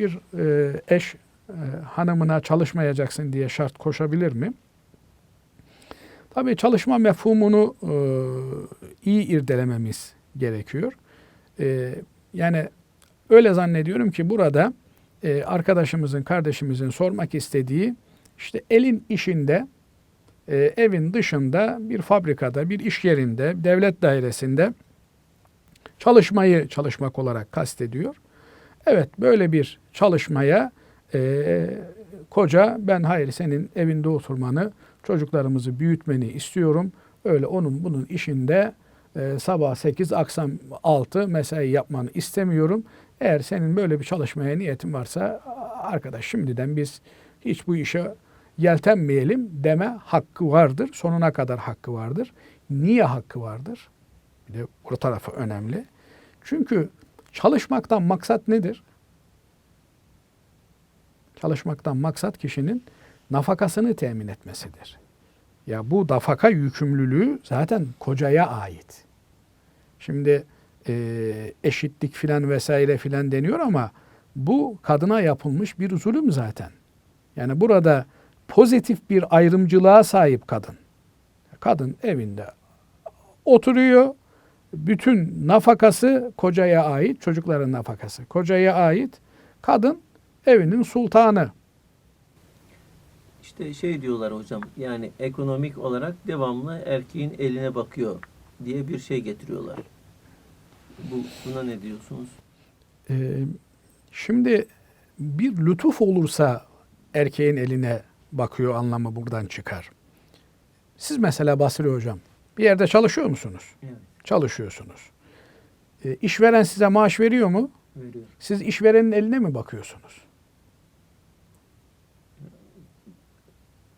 bir e, eş e, hanımına çalışmayacaksın diye şart koşabilir mi? Tabii çalışma mefhumunu e, iyi irdelememiz gerekiyor. E, yani öyle zannediyorum ki burada e, arkadaşımızın, kardeşimizin sormak istediği işte elin işinde, e, evin dışında bir fabrikada, bir iş yerinde, devlet dairesinde çalışmayı çalışmak olarak kastediyor. Evet böyle bir çalışmaya e, koca ben hayır senin evinde oturmanı, çocuklarımızı büyütmeni istiyorum. Öyle onun bunun işinde e, sabah 8 akşam 6 mesai yapmanı istemiyorum. Eğer senin böyle bir çalışmaya niyetin varsa arkadaş şimdiden biz hiç bu işe yeltenmeyelim deme hakkı vardır. Sonuna kadar hakkı vardır. Niye hakkı vardır? Bir de bu tarafı önemli. Çünkü çalışmaktan maksat nedir? Çalışmaktan maksat kişinin nafakasını temin etmesidir. Ya bu nafaka yükümlülüğü zaten kocaya ait. Şimdi e, eşitlik filan vesaire filan deniyor ama bu kadına yapılmış bir zulüm zaten. Yani burada pozitif bir ayrımcılığa sahip kadın. Kadın evinde oturuyor. Bütün nafakası kocaya ait, çocukların nafakası kocaya ait. Kadın evinin sultanı. İşte şey diyorlar hocam yani ekonomik olarak devamlı erkeğin eline bakıyor diye bir şey getiriyorlar. Bu buna ne diyorsunuz? Ee, şimdi bir lütuf olursa erkeğin eline bakıyor anlamı buradan çıkar. Siz mesela Basri Hocam bir yerde çalışıyor musunuz? Evet. Çalışıyorsunuz. Ee, işveren size maaş veriyor mu? Veriyor. Siz işverenin eline mi bakıyorsunuz?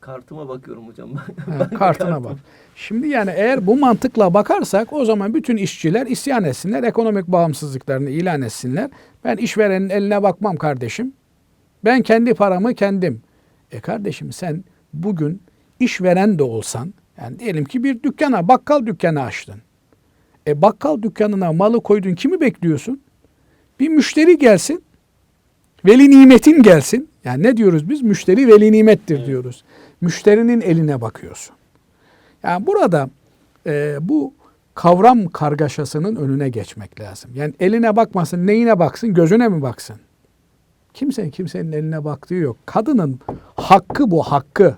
Kartıma bakıyorum hocam. Ben de kartına kartım. bak. Şimdi yani eğer bu mantıkla bakarsak o zaman bütün işçiler isyan etsinler, ekonomik bağımsızlıklarını ilan etsinler. Ben işverenin eline bakmam kardeşim. Ben kendi paramı kendim. E kardeşim sen bugün işveren de olsan, yani diyelim ki bir dükkana, bakkal dükkanı açtın. E bakkal dükkanına malı koydun, kimi bekliyorsun? Bir müşteri gelsin, veli nimetin gelsin. Yani ne diyoruz biz? Müşteri veli nimettir Evet. diyoruz. Müşterinin eline bakıyorsun. Yani burada e, bu kavram kargaşasının önüne geçmek lazım. Yani eline bakmasın, neyine baksın, gözüne mi baksın? Kimsenin kimsenin eline baktığı yok. Kadının hakkı bu hakkı.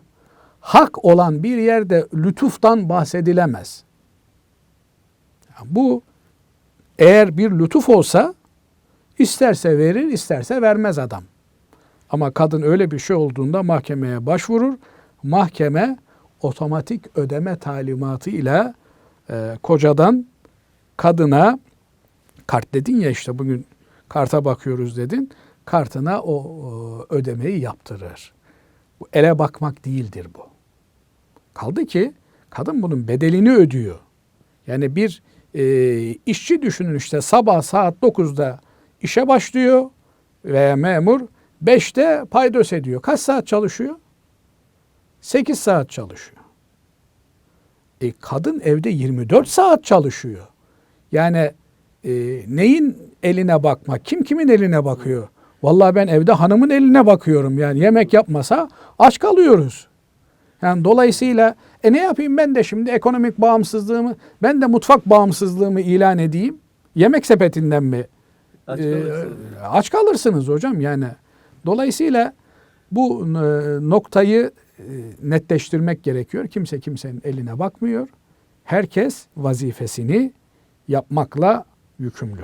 Hak olan bir yerde lütuftan bahsedilemez. Bu eğer bir lütuf olsa isterse verir, isterse vermez adam. Ama kadın öyle bir şey olduğunda mahkemeye başvurur. Mahkeme otomatik ödeme talimatı ile e, kocadan kadına kart dedin ya işte bugün karta bakıyoruz dedin. Kartına o, o ödemeyi yaptırır. Bu ele bakmak değildir bu. Kaldı ki kadın bunun bedelini ödüyor. Yani bir e, işçi düşünün işte sabah saat 9'da işe başlıyor veya memur 5'te paydos ediyor. Kaç saat çalışıyor? 8 saat çalışıyor. E, kadın evde 24 saat çalışıyor. Yani e, neyin eline bakmak? Kim kimin eline bakıyor? Vallahi ben evde hanımın eline bakıyorum. Yani yemek yapmasa aç kalıyoruz. Yani dolayısıyla e ne yapayım ben de şimdi ekonomik bağımsızlığımı, ben de mutfak bağımsızlığımı ilan edeyim. Yemek sepetinden mi? Aç Ee, kalırsınız. aç kalırsınız hocam yani. Dolayısıyla bu e, noktayı e, netleştirmek gerekiyor. Kimse kimsenin eline bakmıyor. Herkes vazifesini yapmakla yükümlü.